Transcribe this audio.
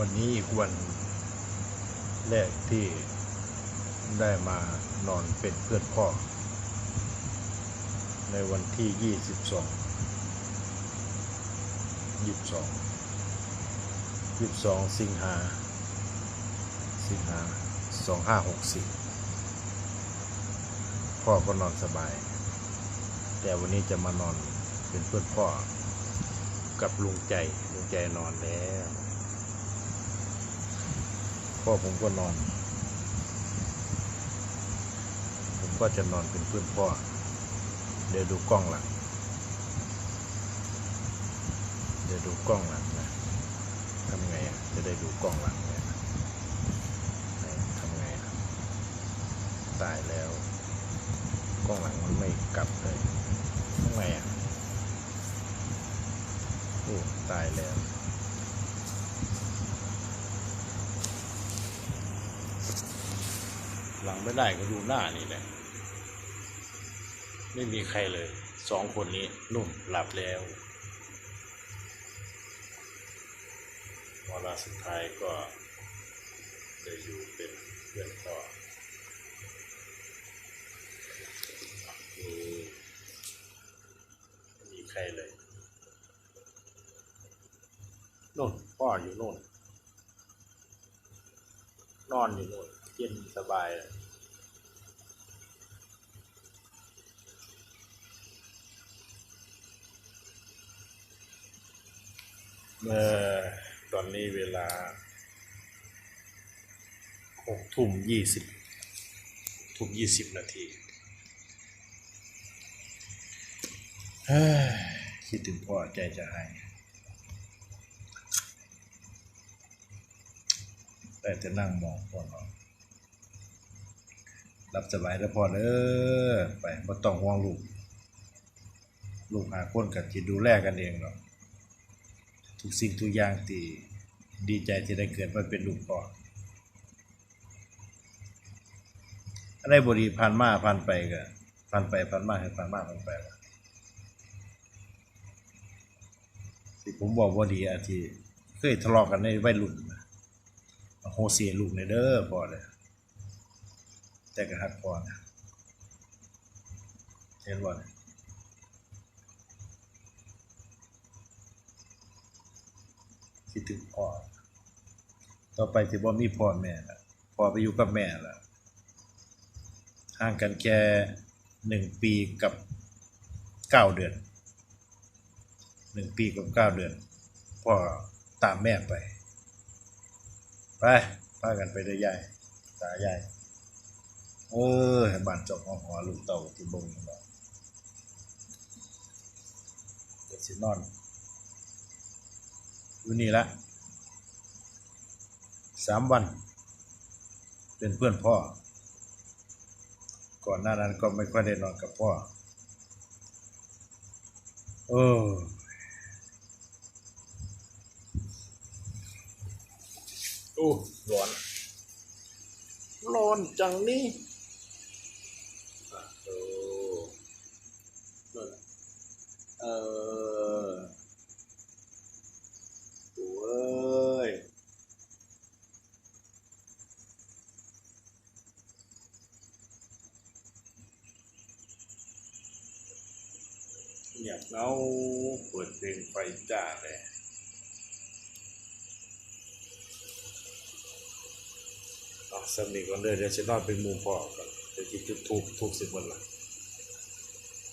วันนี้อีกวันแรกที่ได้มานอนเป็นเพื่อนพ่อ ในวันที่ยี่สิบสองยี่สิบสองยี่สิบสองสิงหา สิงหาสองห้าหกสิพ่อก็นอนสบาย แต่วันนี้จะมานอนเป็นเพื่อนพ่อกับลุงใจลุงใจนอนแล้ว พ่อผมก็นอน ผมก็จะนอนเป็นเพื่อนพ่อ เดี๋ยวดูกล้องหลัง เดี๋ยวดูกล้องหลังนะทำไงอะ จะได้ดูกล้องหลังเนี่ยไหนทำไงอะ ตายแล้ว กล้องหลังมันไม่กลับเลยทำไงอะ โอ้ ตายแล้ว หลังไม่ได้ก็ดูหน้านี่แหละ ไม่มีใครเลย สองคนนี้นุ่มหลับแล้ววาระสุดท้ายก็ได้อยู่เป็นเพื่อนต่อดูไม่มีใครเลยโน่นพ่ออยู่โน่นนอนอยู่โน่น เย็นสบายเลยเมื่อตอนนี้เวลาหกทุ่มยี่สิบทุ่มยี่สิบนาทีฮ้ยคิดถึงพ่อใจจะหายแต่จะนั่งมองพ่อนอน รับสบายแล้วพอเด้อไปบ่ต้องห่วงลูก ลูกหาคนกับที่ดูแลกันเองเนาะทุกสิ่งทุกอย่างที่ดีใจที่ได้เกิดมาเป็นลูกพ่ออะไรบดีผ่านมาผ่านไปก็ผ่านไปผ่านมาให้ผ่านมาผ่านไปล่ะที่ผมบอกว่าดีอาที่เคยทะเลาะกันในวัยรุ่นนะโหเสียลูกในเด้อพอเลย แต่ก็ฮักพอนะเห็นบ่เนี่ยคิดถึงพ่อ ต่อไปที่บ่มีพ่อแม่ละพ่อไปอยู่กับแม่ละห่างกันแค่หนึ่งปีกับเก้าเดือนหนึ่งปีกับเก้าเดือนพ่อตามแม่ไป ไปพากันไปได้ยายตายาย เออให้บ้านเจบหอหอลูกเต่าที่บงนี่บ่เดี๋ยวสินอนอยู่นี่ละสามวัน เป็นเพื่อนพ่อ ก่อนหน้านั้นก็ไม่ค่อยได้นอนกับพ่อ เออโอ้ร้อน ร้อนจังนี่อะโอ้นั่นน่ะเออโอ้ยเงียบเงาเปิดเพลงไฟจ้าเลยอะสำนีก่อนเลยเดี๋ยวจะนอนเป็นมูพ่อกันเดี๋ยวจะจุดทูบทูบสิบวันละ